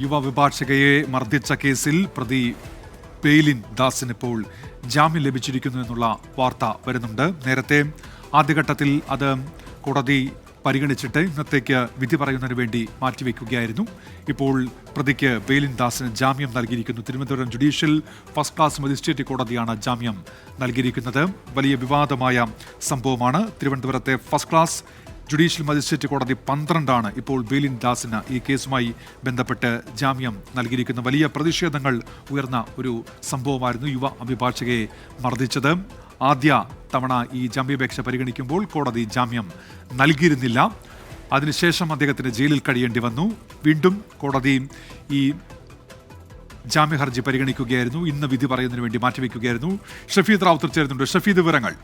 യുവ വിഭാഷകയെ മർദ്ദിച്ച കേസിൽ പ്രതി പെയ്ലിൻ ദാസിന് ഇപ്പോൾ ജാമ്യം ലഭിച്ചിരിക്കുന്നു എന്നുള്ള വാർത്ത വരുന്നുണ്ട്. നേരത്തെ ആദ്യഘട്ടത്തിൽ അത് കോടതി പരിഗണിച്ചിട്ട് ഇന്നത്തേക്ക് വിധി പറയുന്നതിന് വേണ്ടി മാറ്റിവെക്കുകയായിരുന്നു. ഇപ്പോൾ പ്രതിക്ക് ബെയിലിൻ ദാസിന് ജാമ്യം നൽകിയിരിക്കുന്നു. Thiruvananthapuram judicial first class magistrate കോടതിയാണ് ജാമ്യം നൽകിയിരിക്കുന്നത്. വലിയ വിവാദമായ സംഭവമാണ്. തിരുവനന്തപുരത്തെ ഫസ്റ്റ് ക്ലാസ് ജുഡീഷ്യൽ മജിസ്ട്രേറ്റ് കോടതി പന്ത്രണ്ടാണ് ഇപ്പോൾ ബേലിൻ ദാസിന് ഈ കേസുമായി ബന്ധപ്പെട്ട് ജാമ്യം നൽകിയിരിക്കുന്ന വലിയ പ്രതിഷേധങ്ങൾ ഉയർന്ന ഒരു സംഭവമായിരുന്നു യുവ അഭിഭാഷകയെ മർദ്ദിച്ചത്. ആദ്യ തവണ ഈ ജാമ്യാപേക്ഷ പരിഗണിക്കുമ്പോൾ കോടതി ജാമ്യം നൽകിയിരുന്നില്ല. അതിനുശേഷം അദ്ദേഹത്തിന് ജയിലിൽ കഴിയേണ്ടി വന്നു. വീണ്ടും കോടതി ഈ ജാമ്യഹർജി പരിഗണിക്കുകയായിരുന്നു. ഇന്ന് വിധി പറയുന്നതിന് വേണ്ടി മാറ്റിവെക്കുകയായിരുന്നു. ഷഫീദ് റാവുത്തർ ചേരുന്നുണ്ട്. ഷഫീദ് വിവരങ്ങൾ.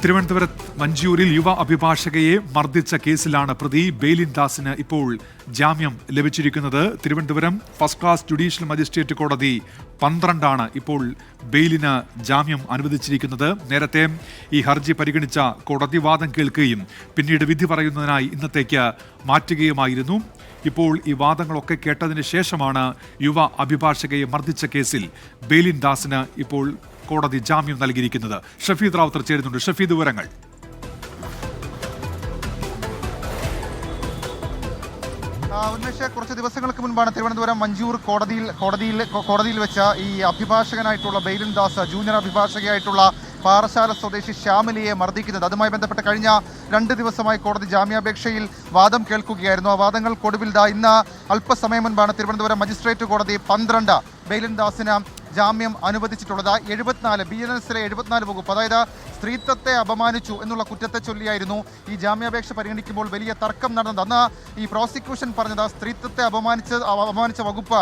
തിരുവനന്തപുരം മഞ്ചൂരിൽ യുവ അഭിഭാഷകയെ മർദ്ദിച്ച കേസിലാണ് പ്രതി ബെയിലിൻ ദാസിന് ഇപ്പോൾ ജാമ്യം ലഭിച്ചിരിക്കുന്നത്. Thiruvananthapuram first class judicial magistrate കോടതി പന്ത്രണ്ടാണ് ഇപ്പോൾ ബെയിലിന് ജാമ്യം അനുവദിച്ചിരിക്കുന്നത്. നേരത്തെ ഈ ഹർജി പരിഗണിച്ച കോടതി വാദം കേൾക്കുകയും പിന്നീട് വിധി പറയുന്നതിനായി ഇന്നത്തേക്ക് മാറ്റുകയുമായിരുന്നു. ഇപ്പോൾ ഈ വാദങ്ങളൊക്കെ കേട്ടതിന് ശേഷമാണ് യുവ അഭിഭാഷകയെ മർദ്ദിച്ച കേസിൽ ബെയിലിൻ ദാസിന് ഇപ്പോൾ കോടതി ജാമ്യം നൽകിയിരിക്കുന്നത്. ഷഫീദ് റാവുത്തർ ചേരുന്നുണ്ട്. ഷഫീദ് വിവരങ്ങൾ. ഉന്മേഷ് കുറച്ച് ദിവസങ്ങൾക്ക് മുൻപാണ് തിരുവനന്തപുരം മഞ്ചൂർ കോടതിയിൽ കോടതിയിൽ കോടതിയിൽ വെച്ച ഈ അഭിഭാഷകനായിട്ടുള്ള ബെയിലിൻ ദാസ് ജൂനിയർ അഭിഭാഷകയായിട്ടുള്ള പാറശാല സ്വദേശി ശ്യാമിലിയെ മർദ്ദിക്കുന്നത്. അതുമായി ബന്ധപ്പെട്ട് കഴിഞ്ഞ രണ്ട് ദിവസമായി കോടതി ജാമ്യാപേക്ഷയിൽ വാദം കേൾക്കുകയായിരുന്നു. ആ വാദങ്ങൾക്കൊടുവിൽ ദാ ഇന്ന് അല്പസമയം മുൻപാണ് തിരുവനന്തപുരം മജിസ്ട്രേറ്റ് കോടതി പന്ത്രണ്ട് ബെയിലിൻ ദാസിന് ജാമ്യം അനുവദിച്ചിട്ടുള്ളത്. എഴുപത്തിനാല് ബി എൻ എസിലെ എഴുപത്തിനാല് വകുപ്പ് അതായത് സ്ത്രീത്വത്തെ അപമാനിച്ചു എന്നുള്ള കുറ്റത്തെ ചൊല്ലിയായിരുന്നു ഈ ജാമ്യാപേക്ഷ പരിഗണിക്കുമ്പോൾ വലിയ തർക്കം നടന്നത്. അന്ന് ഈ പ്രോസിക്യൂഷൻ പറഞ്ഞത് സ്ത്രീത്വത്തെ അപമാനിച്ച അപമാനിച്ച വകുപ്പ്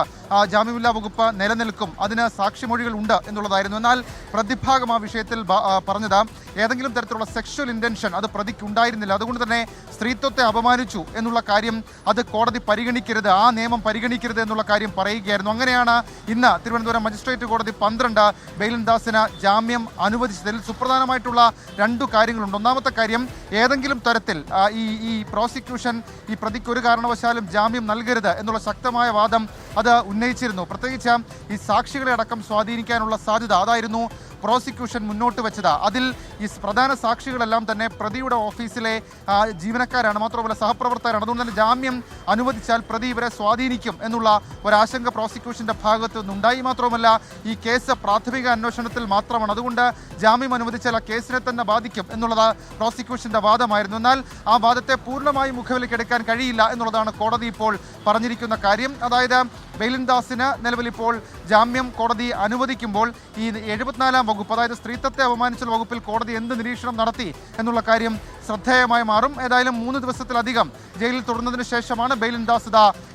ജാമ്യമില്ലാ വകുപ്പ് നിലനിൽക്കും. അതിന് സാക്ഷിമൊഴികൾ ഉണ്ട് എന്നുള്ളതായിരുന്നു. എന്നാൽ പ്രതിഭാഗം ആ വിഷയത്തിൽ പറഞ്ഞത് ഏതെങ്കിലും തരത്തിലുള്ള സെക്ഷൽ ഇന്റൻഷൻ അത് പ്രതിക്ക് ഉണ്ടായിരുന്നില്ല അതുകൊണ്ട് തന്നെ സ്ത്രീത്വത്തെ അപമാനിച്ചു എന്നുള്ള കാര്യം അത് കോടതി പരിഗണിക്കരുത് ആ നിയമം പരിഗണിക്കരുത് എന്നുള്ള കാര്യം പറയുകയായിരുന്നു. അങ്ങനെയാണ് ഇന്ന് തിരുവനന്തപുരം മജിസ്ട്രേറ്റ് കോടതി പന്ത്രണ്ട് ബെയിലിൻദാസിന് ജാമ്യം അനുവദിച്ചതിൽ സുപ്രധാനമായിട്ടുള്ള രണ്ടു കാര്യങ്ങളുണ്ട്. ഒന്നാമത്തെ കാര്യം ഏതെങ്കിലും തരത്തിൽ ഈ ഈ പ്രോസിക്യൂഷൻ ഈ പ്രതിക്ക് ഒരു കാരണവശാലും ജാമ്യം നൽകരുത് എന്നുള്ള ശക്തമായ വാദം അത് ഉന്നയിച്ചിരുന്നു. പ്രത്യേകിച്ച് ഈ സാക്ഷികളെ അടക്കം സ്വാധീനിക്കാനുള്ള സാധ്യത അതായിരുന്നു പ്രോസിക്യൂഷൻ മുന്നോട്ട് വെച്ചത്. അതിൽ ഈ പ്രധാന സാക്ഷികളെല്ലാം തന്നെ പ്രതിയുടെ ഓഫീസിലെ ജീവനക്കാരാണ്. മാത്രമല്ല സഹപ്രവർത്തകരാണ്. അതുകൊണ്ട് തന്നെ ജാമ്യം അനുവദിച്ചാൽ പ്രതി ഇവരെ സ്വാധീനിക്കും എന്നുള്ള ഒരാശങ്ക പ്രോസിക്യൂഷന്റെ ഭാഗത്തു നിന്നുണ്ടായി. മാത്രമല്ല ഈ കേസ് പ്രാഥമിക അന്വേഷണത്തിൽ മാത്രമാണ്. അതുകൊണ്ട് ജാമ്യം അനുവദിച്ചാൽ ആ കേസിനെ തന്നെ ബാധിക്കും എന്നുള്ളത് പ്രോസിക്യൂഷന്റെ വാദമായിരുന്നു. എന്നാൽ ആ വാദത്തെ പൂർണമായി മുഖവിലേക്കെടുക്കാൻ കഴിയില്ല എന്നുള്ളതാണ് കോടതി ഇപ്പോൾ പറഞ്ഞിരിക്കുന്ന കാര്യം. അതായത് ബെയിലിൻ ദാസിന് നിലവിൽ ഇപ്പോൾ ജാമ്യം കോടതി അനുവദിക്കുമ്പോൾ ഈ എഴുപത്തിനാലാം വകുപ്പ് അതായത് സ്ത്രീത്വത്തെ അപമാനിച്ച വകുപ്പിൽ കോടതി എന്ത് നിരീക്ഷണം നടത്തി എന്നുള്ള കാര്യം ശ്രദ്ധേയമായി മാറും. ഏതായാലും മൂന്ന് ദിവസത്തിലധികം ജയിലിൽ തുടർന്നതിന് ശേഷമാണ് ബെയിലിൻദാസ്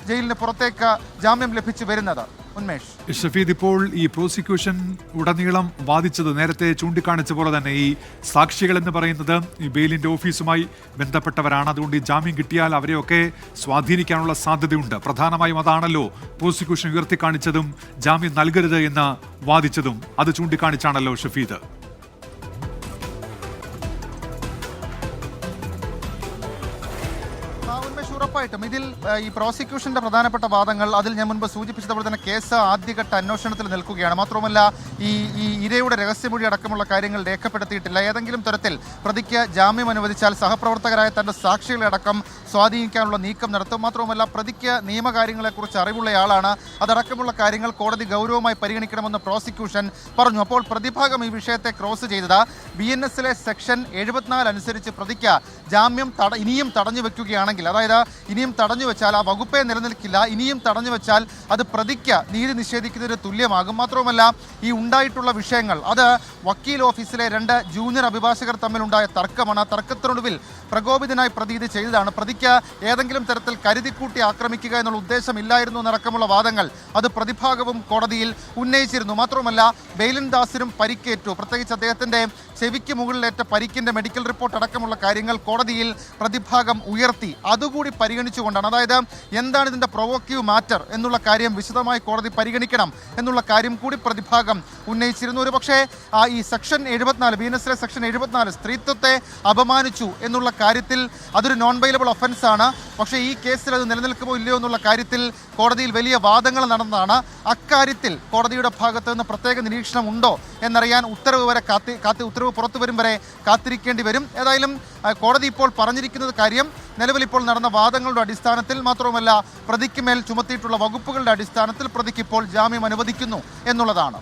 ജയിലിന് പുറത്തേക്ക് ജാമ്യം ലഭിച്ചു വരുന്നത്. ഉന്മേഷ്. ഷഫീദ് ഇപ്പോൾ ഈ പ്രോസിക്യൂഷൻ ഉടനീളം വാദിച്ചത് നേരത്തെ ചൂണ്ടിക്കാണിച്ച പോലെ തന്നെ ഈ സാക്ഷികൾ എന്ന് പറയുന്നത് ഈ ബെയിലിന്റെ ഓഫീസുമായി ബന്ധപ്പെട്ടവരാണ്. അതുകൊണ്ട് ഈ ജാമ്യം കിട്ടിയാൽ അവരെയൊക്കെ സ്വാധീനിക്കാനുള്ള സാധ്യതയുണ്ട്. പ്രധാനമായും അതാണല്ലോ പ്രോസിക്യൂഷൻ ഉയർത്തിക്കാണിച്ചതും ജാമ്യം നൽകരുത് എന്ന് വാദിച്ചതും. അത് ചൂണ്ടിക്കാണിച്ചാണല്ലോ ഷഫീദ്. ഉന്മേഷ് ഉറപ്പായിട്ടും. ഇതിൽ ഈ പ്രോസിക്യൂഷന്റെ പ്രധാനപ്പെട്ട വാദങ്ങൾ അതിൽ ഞാൻ മുൻപ് സൂചിപ്പിച്ചതുപോലെ തന്നെ കേസ് ആദ്യഘട്ട അന്വേഷണത്തിൽ നിൽക്കുകയാണ്. മാത്രമല്ല ഈ ഈ ഇരയുടെ രഹസ്യമൊഴി അടക്കമുള്ള കാര്യങ്ങൾ രേഖപ്പെടുത്തിയിട്ടില്ല. ഏതെങ്കിലും തരത്തിൽ പ്രതിക്ക് ജാമ്യം അനുവദിച്ചാൽ സഹപ്രവർത്തകരായ തന്റെ സാക്ഷികളെ അടക്കം സ്വാധീനിക്കാനുള്ള നീക്കം നടത്തും. മാത്രവുമല്ല പ്രതിക്ക് നിയമകാര്യങ്ങളെക്കുറിച്ച് അറിവുള്ളയാളാണ് അതടക്കമുള്ള കാര്യങ്ങൾ കോടതി ഗൗരവമായി പരിഗണിക്കണമെന്ന് പ്രോസിക്യൂഷൻ പറഞ്ഞു. അപ്പോൾ പ്രതിഭാഗം ഈ വിഷയത്തെ ക്രോസ് ചെയ്തത്. ബി എൻ എസിലെ സെക്ഷൻ എഴുപത്തിനാല് അനുസരിച്ച് പ്രതിക്ക് ജാമ്യം തട ഇനിയും തടഞ്ഞു വെക്കുകയാണെങ്കിൽ അതായത് ഇനിയും തടഞ്ഞു വെച്ചാൽ ആ വകുപ്പേ നിലനിൽക്കില്ല. ഇനിയും തടഞ്ഞു വെച്ചാൽ അത് പ്രതിക്ക് നീതി നിഷേധിക്കുന്നതിന് തുല്യമാകും. മാത്രവുമല്ല ഈ ഉണ്ടായിട്ടുള്ള വിഷയങ്ങൾ. അത് വക്കീൽ ഓഫീസിലെ രണ്ട് ജൂനിയർ അഭിഭാഷകർ തമ്മിലുണ്ടായ തർക്കമാണ്. ആ തർക്കത്തിനൊടുവിൽ പ്രകോപിതനായി പ്രതി ഇത് ചെയ്തതാണ്. പ്രതിക്ക് ഏതെങ്കിലും തരത്തിൽ കരുതിക്കൂട്ടി ആക്രമിക്കുക എന്നുള്ള ഉദ്ദേശമില്ലായിരുന്നു എന്നടക്കമുള്ള വാദങ്ങൾ അത് പ്രതിഭാഗവും കോടതിയിൽ ഉന്നയിച്ചിരുന്നു. മാത്രമല്ല ബെയിലിൻ ദാസിനും പരിക്കേറ്റു. പ്രത്യേകിച്ച് അദ്ദേഹത്തിന്റെ ചെവിക്ക് മുകളിലേറ്റ പരിക്കിന്റെ മെഡിക്കൽ റിപ്പോർട്ട് അടക്കമുള്ള കാര്യങ്ങൾ കോടതിയിൽ പ്രതിഭാഗം ഉയർത്തി. അതുകൂടി പരിഗണിച്ചുകൊണ്ടാണ്. അതായത് എന്താണ് ഇതിന്റെ പ്രൊവോക്കീവ് മാറ്റർ എന്നുള്ള കാര്യം വിശദമായി കോടതി പരിഗണിക്കണം എന്നുള്ള കാര്യം കൂടി പ്രതിഭാഗം ഉന്നയിച്ചിരുന്നു. ഒരു പക്ഷേ ഈ സെക്ഷൻ എഴുപത്തിനാല് ബി എൻ സെക്ഷൻ എഴുപത്തിനാല് സ്ത്രീത്വത്തെ അപമാനിച്ചു എന്നുള്ള കാര്യത്തിൽ അതൊരു നോൺ ബൈലബിൾ ഒഫൻസ് ആണ്. പക്ഷേ ഈ കേസിൽ അത് നിലനിൽക്കുമോ ഇല്ലയോ എന്നുള്ള കാര്യത്തിൽ കോടതിയിൽ വലിയ വാദങ്ങൾ നടന്നതാണ്. അക്കാര്യത്തിൽ കോടതിയുടെ ഭാഗത്ത് നിന്ന് പ്രത്യേക നിരീക്ഷണം ഉണ്ടോ എന്നറിയാൻ ഉത്തരവ് വരെ കാത്തി കാത്തി ഉത്തരവ് പുറത്തു വരും വരെ കാത്തിരിക്കേണ്ടി വരും. ഏതായാലും കോടതി ഇപ്പോൾ പറഞ്ഞിരിക്കുന്നത് കാര്യം നിലവിൽ ഇപ്പോൾ നടന്ന വാദങ്ങളുടെ അടിസ്ഥാനത്തിൽ മാത്രവുമല്ല പ്രതിക്ക് മേൽ ചുമത്തിയിട്ടുള്ള വകുപ്പുകളുടെ അടിസ്ഥാനത്തിൽ പ്രതിക്ക് ഇപ്പോൾ ജാമ്യം അനുവദിക്കുന്നു എന്നുള്ളതാണ്.